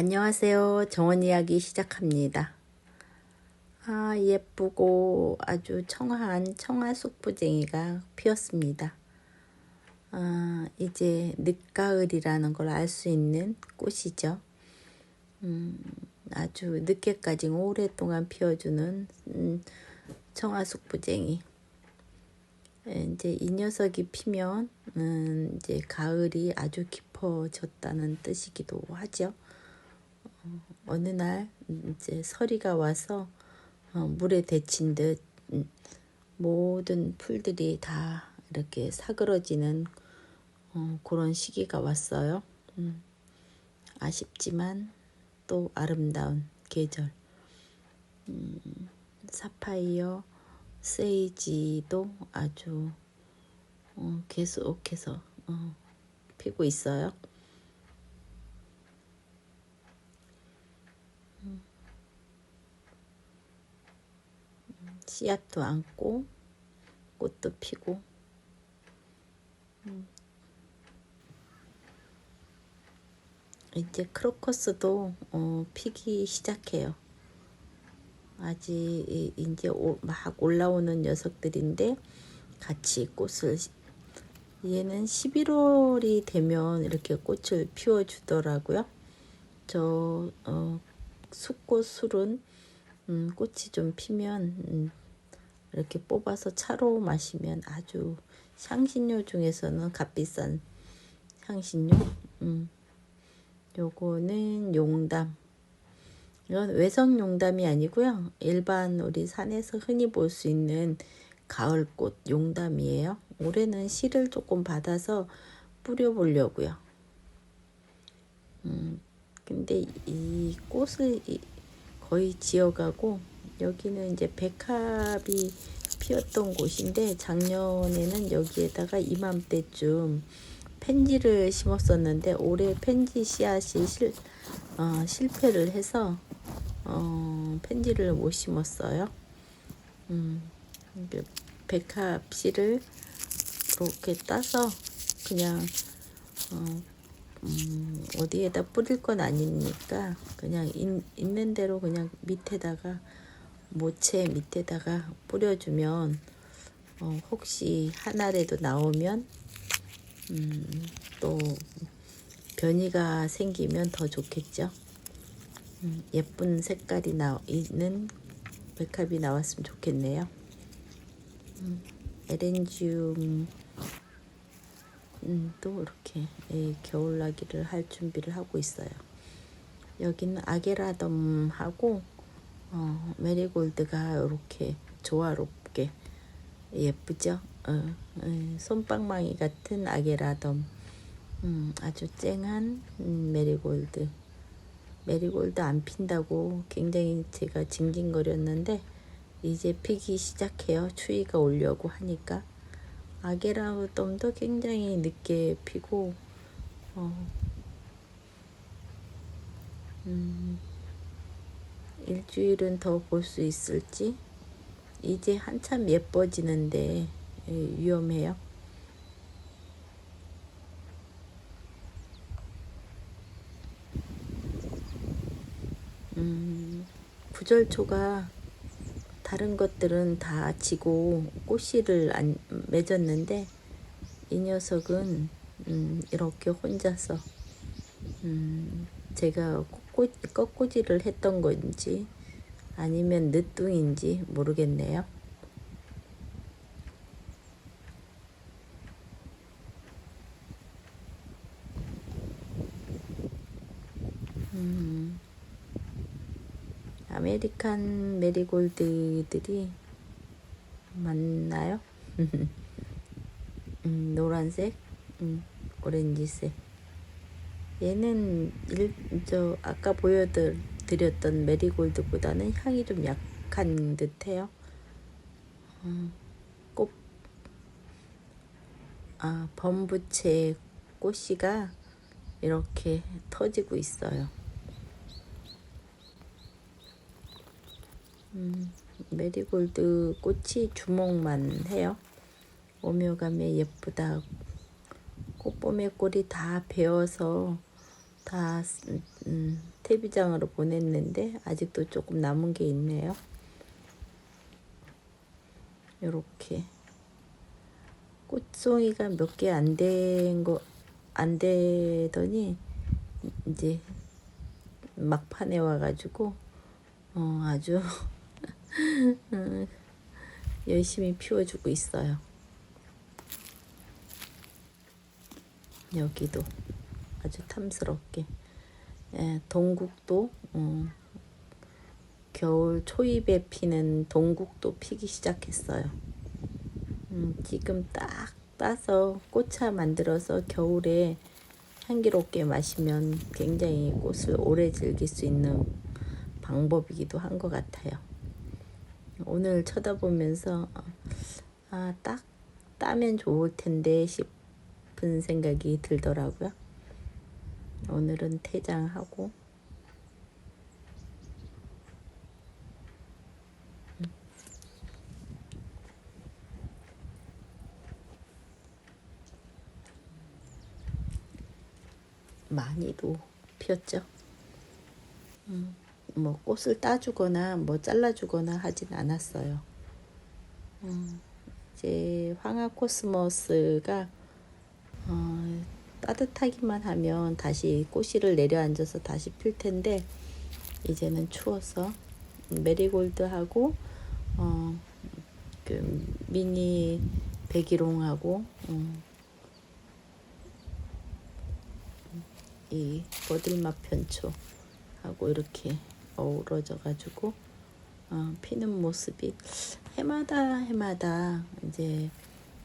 안녕하세요. 정원 이야기 시작합니다. 아, 예쁘고 아주 청아한 청아 숙부쟁이가 피었습니다. 아, 이제 늦가을이라는 걸 알 수 있는 꽃이죠. 음, 아주 늦게까지 오랫동안 피어주는 음, 청아 숙부쟁이. 이제 이 녀석이 피면 음, 이제 가을이 아주 깊어졌다는 뜻이기도 하죠. 어느 날 이제 서리가 와서 어, 물에 데친 듯 음, 모든 풀들이 다 이렇게 사그러지는 어, 그런 시기가 왔어요. 음, 아쉽지만 또 아름다운 계절. 음, 사파이어, 세이지도 아주 어, 계속해서 어, 피고 있어요. 씨앗도 안고 꽃도 피고 음. 이제 크로커스도 어, 피기 시작해요. 아직 이- 이제 오- 막 올라오는 녀석들인데 같이 꽃을 얘는 11월이 되면 이렇게 꽃을 피워주더라고요. 저 어, 숫꽃 술은 음, 꽃이 좀 피면 음, 이렇게 뽑아서 차로 마시면 아주 향신료 중에서는 값비싼 향신료. 음. 요거는 용담. 이건 외성 용담이 아니고요. 일반 우리 산에서 흔히 볼 수 있는 가을꽃 용담이에요. 올해는 씨를 조금 받아서 뿌려 보려고요. 음, 근데 이 꽃을 이- 거의 지어가고 여기는 이제 백합이 피었던 곳인데 작년에는 여기에다가 이맘때쯤 펜지를 심었었는데 올해 펜지 씨앗이 실, 어, 실패를 해서 어, 펜지를 못 심었어요. 음, 백합 씨를 이렇게 따서 그냥 어, 음, 어디에다 뿌릴 건 아니니까 그냥 있, 있는 대로 그냥 밑에다가 모체 밑에다가 뿌려주면 어, 혹시 한 알에도 나오면 음, 또 변이가 생기면 더 좋겠죠. 음, 예쁜 색깔이 나 있는 백합이 나왔으면 좋겠네요. 음, 에렌지움 음, 또 이렇게 예, 겨울나기를 할 준비를 하고 있어요. 여기는 아게라덤하고 어, 메리골드가 이렇게 조화롭게 예쁘죠? 어, 예, 손방망이 같은 아게라덤 음, 아주 쨍한 음, 메리골드 메리골드 안 핀다고 굉장히 제가 징징거렸는데 이제 피기 시작해요. 추위가 오려고 하니까 아게라덤도 굉장히 늦게 피고 어, 음, 일주일은 더 볼 수 있을지 이제 한참 예뻐지는데 예, 위험해요. 음, 구절초가 다른 것들은 다 지고 꽃씨를 안 맺었는데 이 녀석은 음, 이렇게 혼자서 음, 제가 꽃, 꺾꽂이를 했던 건지 아니면 늦둥인지 모르겠네요. 음, 아메리칸 메리골드들이 맞나요? 음, 노란색, 음, 오렌지색. 얘는 일, 저 아까 보여드렸던 메리골드보다는 향이 좀 약한 듯해요. 음, 꽃, 아 범부채 꽃씨가 이렇게 터지고 있어요. 음, 메리골드 꽃이 주먹만 해요. 오묘감에 예쁘다. 꽃봄의 꼴이 다 베어서 다 음, 퇴비장으로 보냈는데 아직도 조금 남은 게 있네요. 요렇게 꽃송이가 몇 개 안 된 거 안 되더니 이제 막판에 와가지고 어, 아주 어, 열심히 피워주고 있어요. 여기도 아주 탐스럽게 예, 동국도 어, 겨울 초입에 피는 동국도 피기 시작했어요. 음, 지금 딱 따서 꽃차 만들어서 겨울에 향기롭게 마시면 굉장히 꽃을 오래 즐길 수 있는 방법이기도 한 것 같아요. 오늘 쳐다보면서 아, 딱 따면 좋을 텐데 싶은 생각이 들더라고요. 오늘은 퇴장하고 많이도 피었죠. 음, 뭐 꽃을 따주거나 뭐 잘라주거나 하진 않았어요. 음, 이제 황화 코스모스가 어, 따뜻하기만 하면 다시 꽃씨를 내려앉아서 다시 필 텐데 이제는 추워서 메리골드하고 어, 그 미니 백일홍하고 어, 이 버들맛 편초하고 이렇게 어우러져 가지고 어, 피는 모습이 해마다 해마다 이제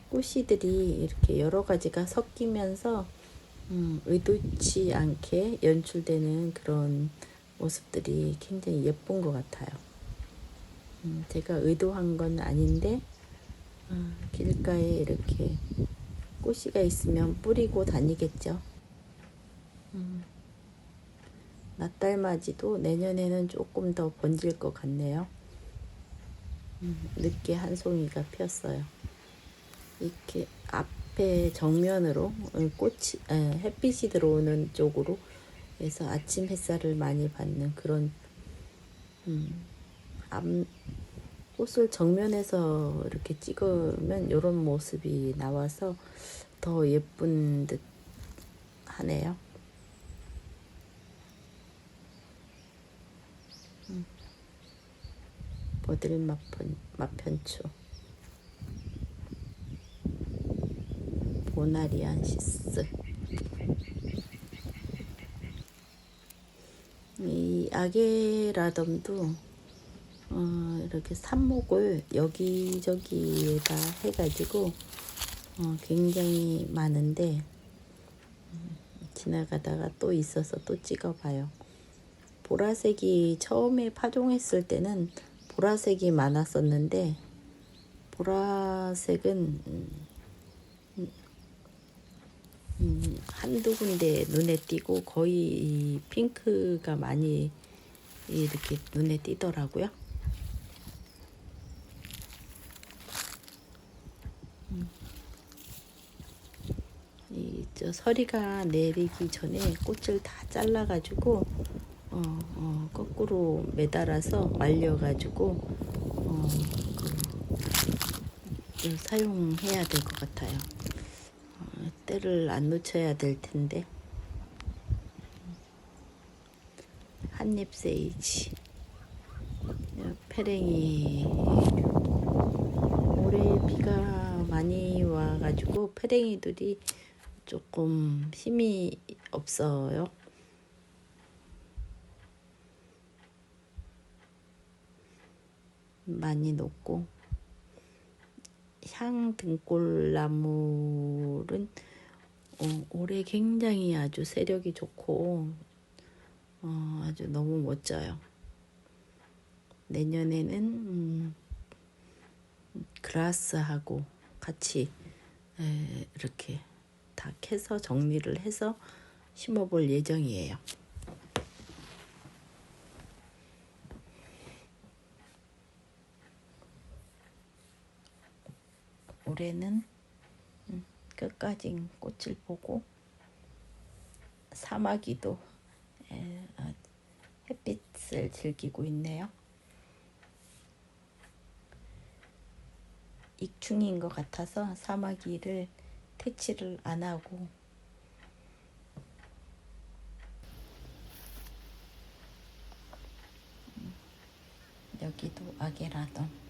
꽃이들이 이렇게 여러 가지가 섞이면서 음, 의도치 않게 연출되는 그런 모습들이 굉장히 예쁜 것 같아요. 음, 제가 의도한 건 아닌데 어, 길가에 이렇게 꽃이가 있으면 뿌리고 다니겠죠. 음, 낫달맞이도 내년에는 조금 더 번질 것 같네요. 음, 늦게 한 송이가 피었어요. 이렇게 앞에 정면으로 꽃이 에, 햇빛이 들어오는 쪽으로 해서 아침 햇살을 많이 받는 그런 음, 앞, 꽃을 정면에서 이렇게 찍으면 이런 모습이 나와서 더 예쁜 듯 하네요. 버들 마편, 마편초 보나리안시스 이 아게라덤도 어, 이렇게 삽목을 여기저기에다 해가지고 어, 굉장히 많은데 음, 지나가다가 또 있어서 또 찍어봐요. 보라색이 처음에 파종했을 때는 보라색이 많았었는데 보라색은 음, 음, 한두 군데 눈에 띄고 거의 핑크가 많이 이렇게 눈에 띄더라고요. 음. 이저 서리가 내리기 전에 꽃을 다 잘라가지고 어, 어, 거꾸로 매달아서 말려가지고 어, 그, 사용해야 될 것 같아요. 때를 안 놓쳐야 될 텐데 한입 세이지 페랭이 올해 비가 많이 와가지고 페랭이들이 조금 힘이 없어요. 많이 녹고 향 등골나물은 어, 올해 굉장히 아주 세력이 좋고 어, 아주 너무 멋져요. 내년에는 음, 그라스하고 같이 에, 이렇게 다 캐서 정리를 해서 심어볼 예정이에요. 올해는 끝까지 꽃을 보고 사마귀도 에, 어, 햇빛을 즐기고 있네요. 익충인 것 같아서 사마귀를 퇴치를 안 하고 음, 여기도 아게라돈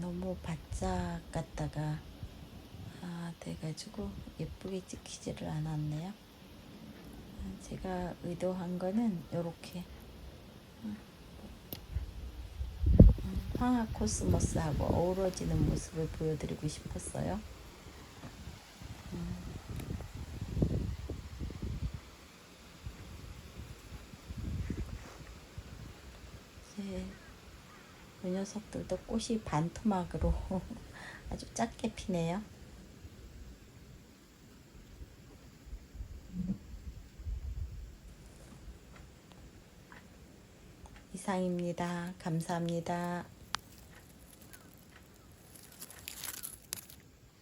너무 바짝 갔다가 아, 돼가지고 예쁘게 찍히지를 않았네요. 아, 제가 의도한 거는 요렇게 음, 황화 코스모스하고 어우러지는 모습을 보여드리고 싶었어요. 음. 이제 이 녀석들도 꽃이 반토막으로 아주 작게 피네요. 이상입니다. 감사합니다.